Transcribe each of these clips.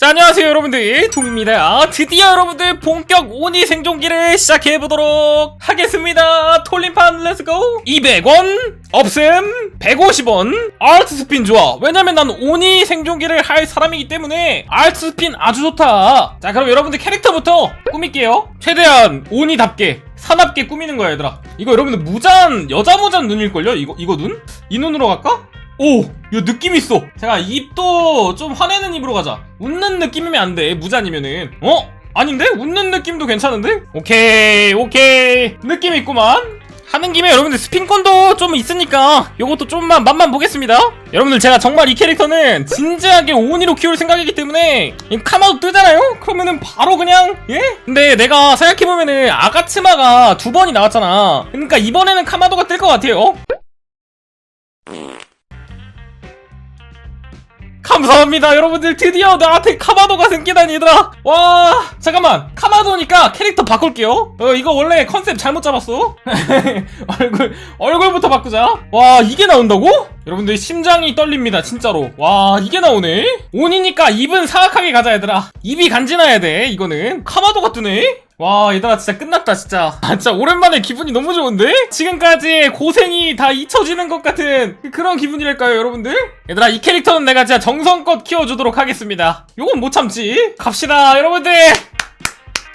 자 안녕하세요 여러분들. 동입니다. 드디어 여러분들 본격 오니 생존기를 시작해보도록 하겠습니다. 톨림판 렛츠고 200원 없음 150원 아트 스핀 좋아. 왜냐면 난 오니 생존기를 할 사람이기 때문에 아트 스핀 아주 좋다. 자 그럼 여러분들 캐릭터부터 꾸밀게요. 최대한 오니답게 사납게 꾸미는 거야 얘들아. 이거 여러분들 무잔 여자 무잔 눈일걸요? 이거 이거 눈? 이 눈으로 갈까? 오! 이거 느낌 있어! 제가 입도 좀 화내는 입으로 가자. 웃는 느낌이면 안 돼, 무잔이면은. 어? 아닌데? 웃는 느낌도 괜찮은데? 오케이, 오케이. 느낌 있구만. 하는 김에 여러분들 스핀건도 좀 있으니까 요것도 좀만 맛만 보겠습니다. 여러분들 제가 정말 이 캐릭터는 진지하게 오니로 키울 생각이기 때문에 이 카마도 뜨잖아요? 그러면은 바로 그냥 예? 근데 내가 생각해보면은 아가츠마가 두 번이 나왔잖아. 그러니까 이번에는 카마도가 뜰 것 같아요. 감사합니다. 여러분들 드디어 나한테 카마도가 생기다니 얘들아. 와 잠깐만. 카마도니까 캐릭터 바꿀게요. 어 이거 원래 컨셉 잘못 잡았어. 얼굴 얼굴부터 바꾸자. 와 이게 나온다고? 여러분들 심장이 떨립니다 진짜로. 와 이게 나오네? 온이니까 입은 사악하게 가자 얘들아. 입이 간지나야 돼 이거는. 카마도가 뜨네? 와 얘들아 진짜 끝났다 진짜. 아 진짜 오랜만에 기분이 너무 좋은데? 지금까지 고생이 다 잊혀지는 것 같은 그런 기분이랄까요 여러분들? 얘들아 이 캐릭터는 내가 진짜 정성껏 키워주도록 하겠습니다. 요건 못 참지. 갑시다 여러분들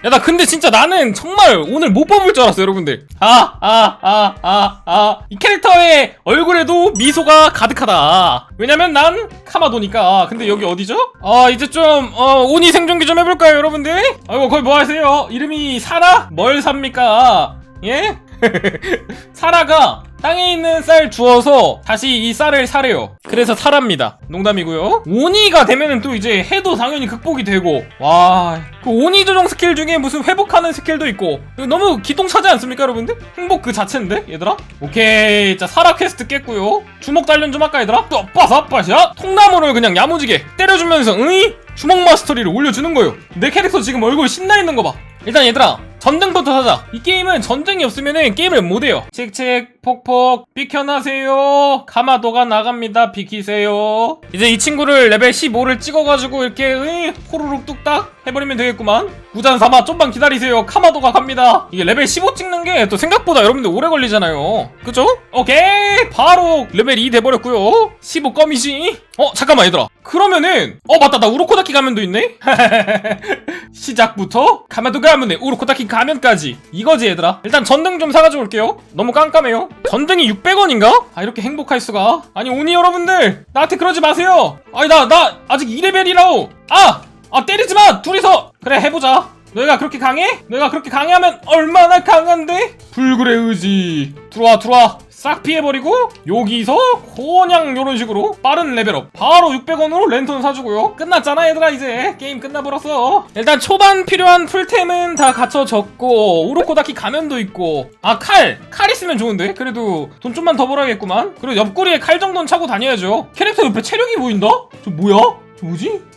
야 나 근데 진짜 나는 정말 오늘 못 뽑을 줄 알았어 여러분들 아 아 아 아 아 이 캐릭터의 얼굴에도 미소가 가득하다 왜냐면 난 카마도니까 근데 여기 어디죠? 아 이제 좀 어, 오니 생존기 좀 해볼까요 여러분들? 아이고 거기 뭐 하세요? 이름이 사라? 뭘 삽니까? 예? 사라가 땅에 있는 쌀 주워서 다시 이 쌀을 사래요. 그래서 사랍니다. 농담이고요. 오니가 되면은 또 이제 해도 당연히 극복이 되고 와, 그 오니 조정 스킬 중에 무슨 회복하는 스킬도 있고 너무 기똥차지 않습니까, 여러분들? 행복 그 자체인데, 얘들아? 오케이, 자 사라 퀘스트 깼고요. 주먹 단련 좀 할까, 얘들아? 또 빠사빠샤 통나무를 그냥 야무지게 때려주면서 응이 주먹 마스터리를 올려주는 거예요. 내 캐릭터 지금 얼굴 신나 있는 거 봐. 일단 얘들아 전등부터 사자. 이 게임은 전등이 없으면은 게임을 못해요. 칙칙 폭폭 비켜나세요. 가마도가 나갑니다. 비키세요. 이제 이 친구를 레벨 15를 찍어가지고 이렇게 으이, 호루룩 뚝딱 해버리면 되겠구만 삼아 좀만 기다리세요. 카마도가 갑니다. 이게 레벨 15 찍는 게 또 생각보다 여러분들 오래 걸리잖아요. 그죠? 오케이. 바로 레벨 2 돼버렸고요. 15 껌이지? 어 잠깐만 얘들아. 그러면은 어 맞다. 나 우로코다키 가면도 있네? 시작부터 가마도 가면에 우로코다키 가면까지. 이거지 얘들아. 일단 전등 좀 사가지고 올게요. 너무 깜깜해요. 전등이 600원인가? 아 이렇게 행복할 수가? 아니 오니 여러분들 나한테 그러지 마세요. 아니 나나 아직 2레벨이라고. 아! 아 때리지 마! 둘이서! 그래 해보자. 너희가 그렇게 강해? 너희가 그렇게 강해하면 얼마나 강한데? 불굴의 의지. 들어와 들어와. 싹 피해버리고 여기서 그냥 요런 식으로 빠른 레벨업. 바로 600원으로 랜턴 사주고요. 끝났잖아 얘들아 이제. 게임 끝나버렸어. 일단 초반 필요한 풀템은 다 갖춰졌고 우로코다키 가면도 있고. 아 칼! 칼 있으면 좋은데? 그래도 돈 좀만 더 벌어야겠구만. 그리고 옆구리에 칼 정도는 차고 다녀야죠. 캐릭터 옆에 체력이 보인다? 저 뭐야? 저 뭐지?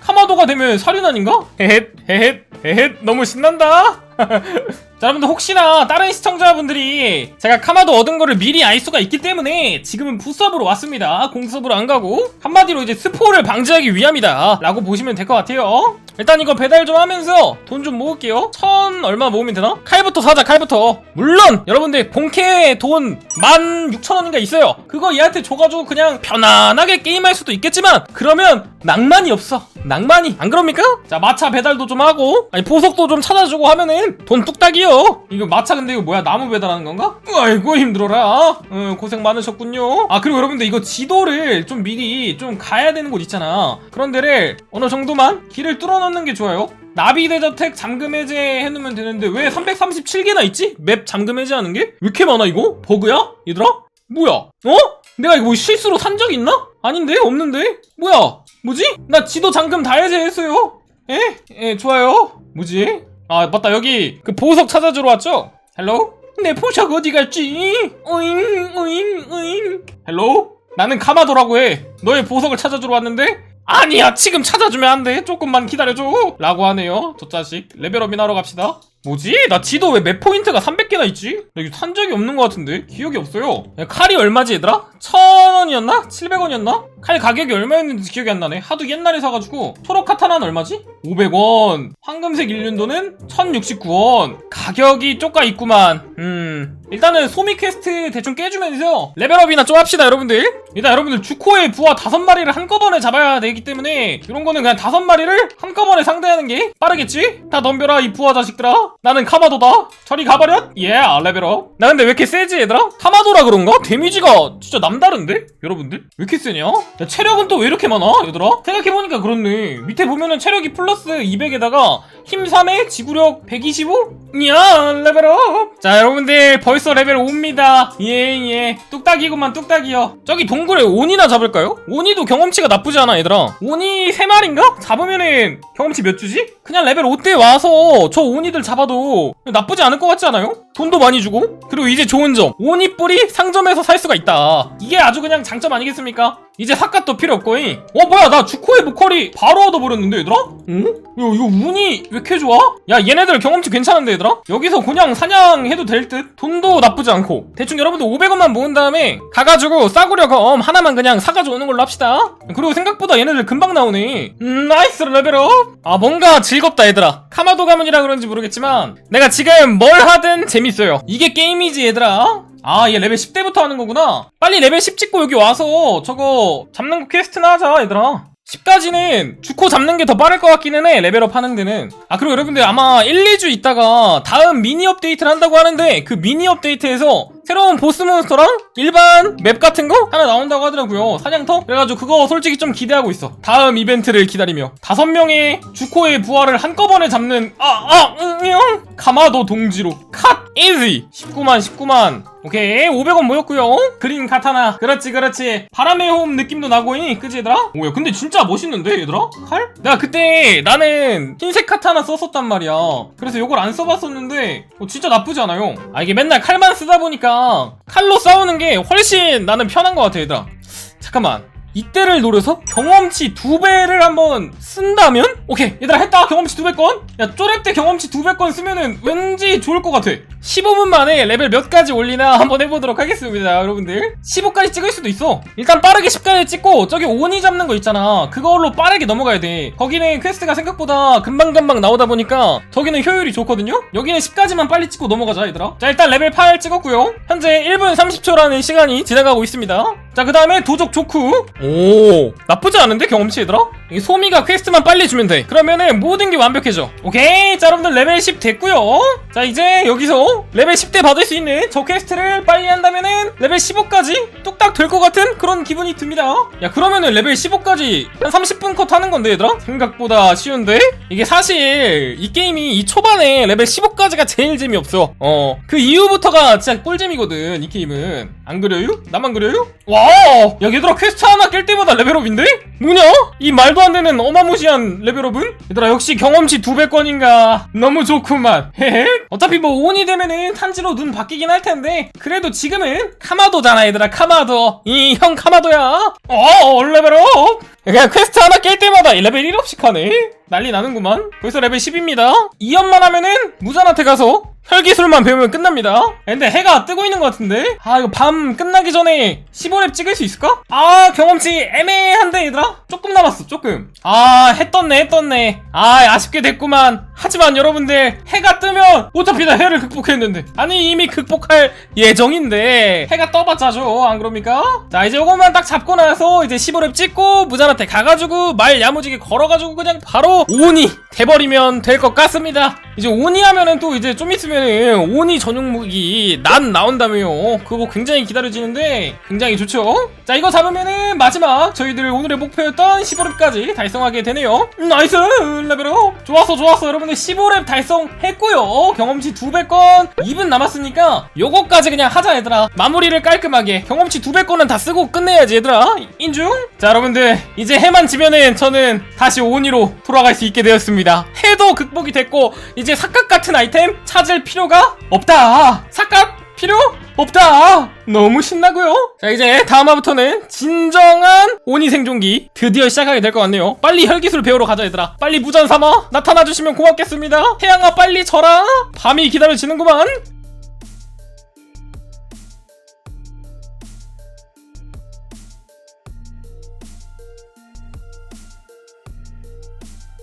카마도가 되면 살인 아닌가? 헤헷 헤헷 헤헷 너무 신난다 자 여러분들 혹시나 다른 시청자분들이 제가 카마도 얻은 거를 미리 알 수가 있기 때문에 지금은 부스업으로 왔습니다. 공수업으로 안 가고 한마디로 이제 스포를 방지하기 위함이다. 라고 보시면 될 것 같아요. 일단 이거 배달 좀 하면서 돈 좀 모을게요. 천 얼마 모으면 되나? 칼부터 사자 칼부터. 물론 여러분들 본캐 돈 16,000원인가 있어요. 그거 얘한테 줘가지고 그냥 편안하게 게임할 수도 있겠지만 그러면 낭만이 없어. 낭만이. 안 그럽니까? 자 마차 배달도 좀 하고 아니 보석도 좀 찾아주고 하면은 돈 뚝딱이요 이거 마차 근데 이거 뭐야 나무 배달하는 건가? 아이고 힘들어라 어, 고생 많으셨군요 아 그리고 여러분들 이거 지도를 좀 미리 좀 가야 되는 곳 있잖아 그런 데를 어느 정도만 길을 뚫어놓는 게 좋아요 나비 대저택 잠금 해제 해놓으면 되는데 왜 337개나 있지? 맵 잠금 해제하는 게? 왜 이렇게 많아 이거? 버그야? 얘들아? 뭐야? 어? 내가 이거 뭐 실수로 산 적 있나? 아닌데? 없는데? 뭐야? 뭐지? 나 지도 잠금 다 해제했어요 에? 예, 좋아요 뭐지? 아 맞다 여기 그 보석 찾아주러 왔죠? 헬로? 내 보석 어디 갔지? 오잉 오잉 오잉 헬로? 나는 카마도라고 해 너의 보석을 찾아주러 왔는데? 아니야 지금 찾아주면 안돼 조금만 기다려줘 라고 하네요 저 자식 레벨업이나 하러 갑시다 뭐지? 나 지도 왜 맵 포인트가 300개나 있지? 나 이거 산 적이 없는 것 같은데? 기억이 없어요. 야, 칼이 얼마지 얘들아? 1000원이었나? 700원이었나? 칼 가격이 얼마였는지 기억이 안 나네. 하도 옛날에 사가지고. 초록 카타나는 얼마지? 500원. 황금색 일륜도는 1069원. 가격이 쪼까 있구만. 음. 일단은 소미 퀘스트 대충 깨주면서 레벨업이나 좀 합시다 여러분들. 일단 여러분들 주코의 부하 다섯 마리를 한꺼번에 잡아야 되기 때문에 이런 거는 그냥 다섯 마리를 한꺼번에 상대하는 게 빠르겠지? 다 덤벼라 이 부하 자식들아. 나는 카마도다. 저리 가버렸? 예, yeah, 레벨업. 나 근데 왜 이렇게 세지 얘들아? 카마도라 그런가? 데미지가 진짜 남다른데? 여러분들? 왜 이렇게 세냐? 야, 체력은 또 왜 이렇게 많아 얘들아? 생각해보니까 그렇네. 밑에 보면은 체력이 플러스 200에다가 힘 3에 지구력 125? 이야 레벨업. 자 여러분들 벌써 레벨 5입니다. 예예. 뚝딱이구만 뚝딱이요. 저기 동굴에 오니나 잡을까요? 오니도 경험치가 나쁘지 않아 얘들아. 오니 3마리인가? 잡으면은 경험치 몇 주지? 그냥 레벨 5대 와서 저 오니들 잡아도 나쁘지 않을 것 같지 않아요? 돈도 많이 주고 그리고 이제 좋은 점 오니 뿔이 상점에서 살 수가 있다. 이게 아주 그냥 장점 아니겠습니까? 이제 삿갓도 필요 없고잉. 어 뭐야 나 주코의 보컬이 바로 얻어버렸는데 얘들아? 응? 야 이거 운이 왜 이렇게 좋아? 야 얘네들 경험치 괜찮은데 얘들아? 여기서 그냥 사냥해도 될 듯? 돈도 나쁘지 않고 대충 여러분들 500원만 모은 다음에 가가지고 싸구려 검 하나만 그냥 사가지고 오는 걸로 합시다 그리고 생각보다 얘네들 금방 나오네 음 나이스 레벨업 아 뭔가 즐겁다 얘들아 카마도 가문이라 그런지 모르겠지만 내가 지금 뭘 하든 재밌어요 이게 게임이지 얘들아 아, 얘 레벨 10대부터 하는 거구나. 빨리 레벨 10 찍고 여기 와서 저거 잡는 거 퀘스트나 하자, 얘들아. 10까지는 주코 잡는 게 더 빠를 것 같기는 해 레벨업 하는 데는 아 그리고 여러분들 아마 1, 2주 있다가 다음 미니 업데이트를 한다고 하는데 그 미니 업데이트에서 새로운 보스 몬스터랑 일반 맵 같은 거 하나 나온다고 하더라고요. 사냥터? 그래가지고 그거 솔직히 좀 기대하고 있어. 다음 이벤트를 기다리며. 다섯 명의 주코의 부하를 한꺼번에 잡는 아아 응용 가마도 동지로. 컷! 이지 19만 19만 오케이 500원 모였고요. 그린 카타나. 그렇지 그렇지. 바람의 호흡 느낌도 나고잉. 그지 얘들아? 오야 근데 진짜 멋있는데 얘들아? 칼? 내가 그때 나는 흰색 카타나 썼었단 말이야. 그래서 이걸 안 써봤었는데 어, 진짜 나쁘지 않아요. 아 이게 맨날 칼만 쓰다 보니까 칼로 싸우는 게 훨씬 나는 편한 것 같아 얘들아. 잠깐만 이때를 노려서 경험치 두 배를 한번 쓴다면? 오케이 얘들아 했다. 경험치 두 배 건 야 쪼렙 때 경험치 두 배 건 쓰면은 왠지 좋을 것 같아. 15분 만에 레벨 몇 가지 올리나 한번 해보도록 하겠습니다 여러분들. 15까지 찍을 수도 있어. 일단 빠르게 10까지 찍고 저기 오니 잡는 거 있잖아. 그걸로 빠르게 넘어가야 돼. 거기는 퀘스트가 생각보다 금방금방 나오다 보니까 저기는 효율이 좋거든요? 여기는 10까지만 빨리 찍고 넘어가자 얘들아. 자 일단 레벨 8 찍었고요. 현재 1분 30초라는 시간이 지나가고 있습니다 자 그 다음에 도적 조쿠 오 나쁘지 않은데 경험치 얘들아? 이 소미가 퀘스트만 빨리 주면 돼 그러면은 모든 게 완벽해져 오케이 자 여러분들 레벨 10 됐고요 자 이제 여기서 레벨 10대 받을 수 있는 저 퀘스트를 빨리 한다면은 레벨 15까지 뚝딱 될 것 같은 그런 기분이 듭니다 야 그러면은 레벨 15까지 한 30분 컷 하는 건데 얘들아? 생각보다 쉬운데? 이게 사실 이 게임이 이 초반에 레벨 15까지가 제일 재미없어 어 그 이후부터가 진짜 꿀잼이거든 이 게임은 안 그래요? 나만 그래요? 와! 야 얘들아 퀘스트 하나 깰 때마다 레벨업인데? 뭐냐? 이 말도 안 되는 어마무시한 레벨업은? 얘들아 역시 경험치 두 배권인가? 너무 좋구만. 어차피 뭐 온이 되면은 탄지로 눈 바뀌긴 할 텐데. 그래도 지금은 카마도잖아 얘들아 카마도. 이 형 카마도야. 어 레벨업. 그냥 퀘스트 하나 깰 때마다 레벨 1업씩 하네. 난리 나는구만. 벌써 레벨 10입니다. 2연만 하면은 무잔한테 가서 혈기술만 배우면 끝납니다. 근데 해가 뜨고 있는 것 같은데? 아 이거 밤 끝나기 전에 15렙 찍을 수 있을까? 아 경험치 애매한데 얘들아? 조금 남았어 조금. 떴네 해 떴네. 아 아쉽게 됐구만 하지만 여러분들 해가 뜨면 어차피 나 해를 극복했는데. 아니 이미 극복할 예정인데. 해가 떠봤자죠 안 그럽니까? 자 이제 요것만 딱 잡고 나서 이제 15렙 찍고 무잔한테 가가지고 말 야무지게 걸어가지고 그냥 바로 오니 돼버리면 될 것 같습니다. 이제 오니 하면은 또 이제 좀 있으면은 오니 전용 무기 난 나온다며요. 그거 굉장히 기다려지는데 굉장히 좋죠? 자 이거 잡으면은 마지막 저희들 오늘의 목표였던 15렙까지 달성하게 되네요. 음, 나이스 레벨업. 좋았어 좋았어 여러분 들 15렙 달성했고요. 경험치 200건 2분 남았으니까 요거까지 그냥 하자 얘들아. 마무리를 깔끔하게. 경험치 200건은 다 쓰고 끝내야지 얘들아. 인중? 자 여러분들 이제 해만 지면은 저는 다시 오니로 돌아갈 수 있게 되었습니다. 해도 극복이 됐고 이제 삭각 같은 아이템 찾을 필요가 없다. 삭각 필요 없다 너무 신나고요. 자 이제 다음 화부터는 진정한 오니 생존기 드디어 시작하게 될 것 같네요. 빨리 혈기술 배우러 가자 얘들아. 빨리 무전 삼아 나타나 주시면 고맙겠습니다. 태양아 빨리 져라. 밤이 기다려지는구만